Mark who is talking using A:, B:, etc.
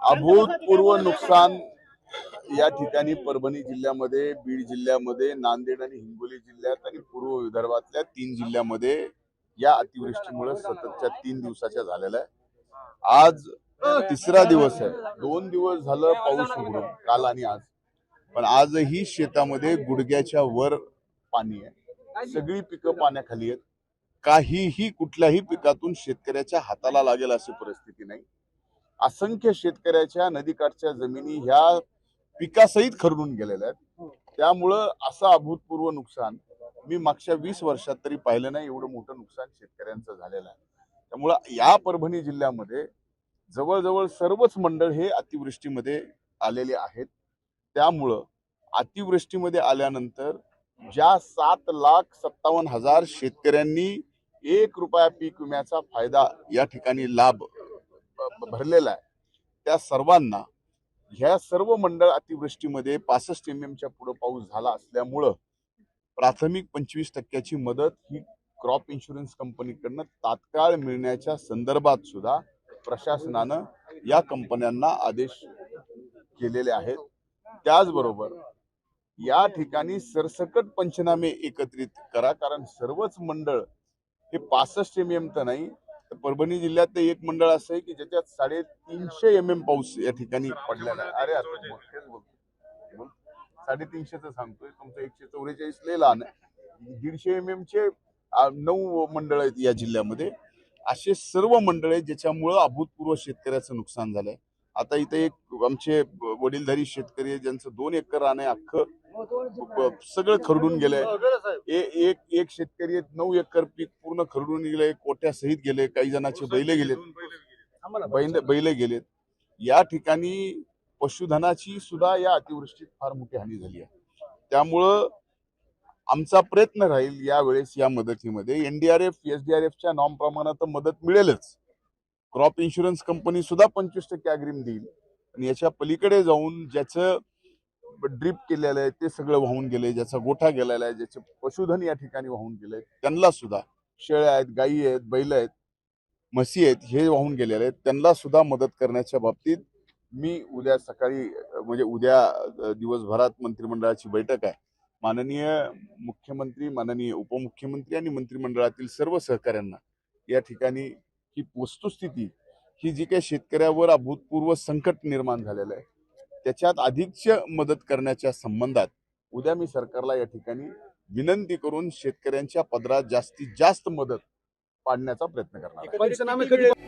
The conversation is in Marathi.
A: अभूतपूर्व नुकसान या ठिकाणी परभणी जिल्ह्यामध्ये बीड जिल्ह्यामध्ये नांदेड आणि हिंगोली जिल्ह्यात आणि पूर्व विदर्भातल्या तीन जिल्ह्यामध्ये या अतिवृष्टीमुळे सततच्या तीन दिवसाच्या झालेल्या आहे. आज तिसरा दिवस आहे. दोन दिवस झालं पाऊस उघडून काल आणि आज. पण आजही शेतामध्ये गुडघ्याच्या वर पाणी आहे. सगळी पिकं पाण्याखाली आहेत. काहीही कुठल्याही पिकातून शेतकऱ्याच्या हाताला लागेल अशी परिस्थिती नाही. असंख्य शेतकऱ्याच्या नदीकाठच्या जमिनी ह्या पिकासहित खरडून गेलेल्या आहेत. त्यामुळं असं अभूतपूर्व नुकसान मी मागच्या वीस वर्षात तरी पाहिलं नाही एवढं मोठं नुकसान शेतकऱ्यांचं झालेलं आहे. त्यामुळं या परभणी जिल्ह्यामध्ये जवळजवळ सर्वच मंडळ हे अतिवृष्टीमध्ये आलेले आहेत. त्यामुळं अतिवृष्टीमध्ये आल्यानंतर ज्या सात लाख सत्तावन्न हजार शेतकऱ्यांनी एक रुपया पीक विम्याचा फायदा या ठिकाणी लाभ भरलेला आहे. त्या सर्वांना ह्या सर्व मंडळ अतिवृष्टीमध्ये पासष्ट एम एमच्या पुढे पाऊस झाला असल्यामुळं प्राथमिक पंचवीस टक्क्याची मदत ही क्रॉप इन्शुरन्स कंपनीकडनं तात्काळ मिळण्याच्या संदर्भात सुद्धा प्रशासनानं या कंपन्यांना आदेश केलेले आहेत. त्याचबरोबर या ठिकाणी सरसकट पंचनामे एकत्रित करा कारण सर्वच मंडळ हे पासष्ट एम एम तर नाही तर परभणी जिल्ह्यात एक मंडळ असं आहे की ज्याच्यात साडेतीनशे एम एम पाऊस या ठिकाणी पडलेला आहे. अरे आता साडेतीनशेचं बोलतो. सांगतोय तुमचं एकशे चौवेचाळीस लहान आहे. दीडशे एम एम चे नऊ मंडळ आहेत या जिल्ह्यामध्ये. असे सर्व मंडळ आहेत ज्याच्यामुळं अभूतपूर्व शेतकऱ्याचं नुकसान झालंय. आता इथे एक आमचे वडीलधारी शेतकरी आहे ज्यांचं दोन एकर रान आहे अख्खं ब- सगळं खरडून गेलंय. एक एक शेतकरी नऊ एकर पीक पूर्ण खरडून गेले कोट्या सहित गेले काही जणांचे बैल गेलेत. बैल बैल गेलेत. या ठिकाणी पशुधनाची सुद्धा या अतिवृष्टीत फार मोठी हानी झाली आहे. त्यामुळं आमचा प्रयत्न राहील यावेळेस या मदतीमध्ये. एनडीआरएफ एसडीआरएफच्या नॉर्म प्रमाणात तर मदत मिळेलच. क्रॉप इन्शुरन्स कंपनी सुद्धा पंचवीस टक्के अग्रिम देईल. आणि याच्या पलीकडे जाऊन ज्याचं ड्रीप केलेलं आहे ते सगळं वाहून गेलंय ज्याचा गोठा गेलेला आहे ज्याचे पशुधन या ठिकाणी वाहून गेलंय त्यांना सुद्धा शेळ्या आहेत गायी आहेत बैल आहेत म्हशी आहेत हे वाहून गेलेले आहेत. त्यांना सुद्धा मदत करण्याच्या बाबतीत मी उद्या सकाळी म्हणजे उद्या दिवसभरात मंत्रिमंडळाची बैठक आहे. माननीय मुख्यमंत्री माननीय उपमुख्यमंत्री आणि मंत्रिमंडळातील सर्व सहकाऱ्यांना या ठिकाणी ही वस्तुस्थिती ही जी काही शेतकऱ्यावर अभूतपूर्व संकट निर्माण झालेलं आहे त्याच्यात अधिकच्या मदत करण्याच्या संबंधात उद्या मी सरकारला या ठिकाणी विनंती करून शेतकऱ्यांच्या पदरात जास्तीत जास्त मदत पाडण्याचा प्रयत्न करणार